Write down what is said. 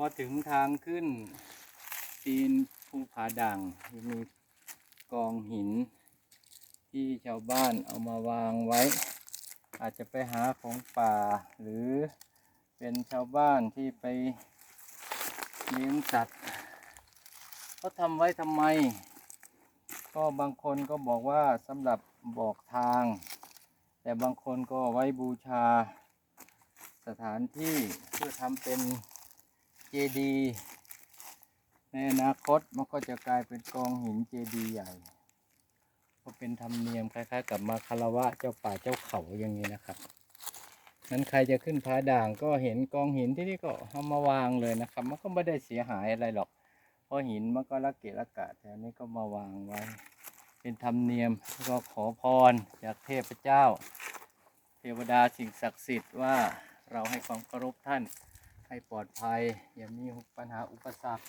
อถึงทางขึ้นตีนภูผาด่างมีกองหิน ที่ชาวบ้านเอามาวางไว้ อาจจะไปหาของป่า หรือเป็นชาวบ้านที่ไปเลี้ยงสัตว์เขาทำไว้ทำไม ก็บางคนก็บอกว่าสำหรับบอกทาง แต่บางคนก็ไว้บูชาสถานที่เพื่อทำเป็น เจดีย์ในอนาคตมันก็จะกลายเป็นกองหินเจดีย์ใหญ่ ก็เป็นธรรมเนียมคล้ายๆ กับมาคารวะเจ้าป่าเจ้าเขาอย่างนี้นะครับนั้นใครจะขึ้นผาด่างก็เห็นกองหินที่นี่ก็เอามาวางเลยนะครับ มันก็ไม่ได้เสียหายอะไรหรอก เพราะหินมันก็ละเกะละกะแต่นนี้ก็มาวางไว้ เป็นธรรมเนียมก็ขอพรจากเทพเจ้า เทวดาสิ่งศักดิ์สิทธิ์ว่าเราให้ความเคารพท่าน ให้ปลอดภัยอย่ามีปัญหาอุปสรรค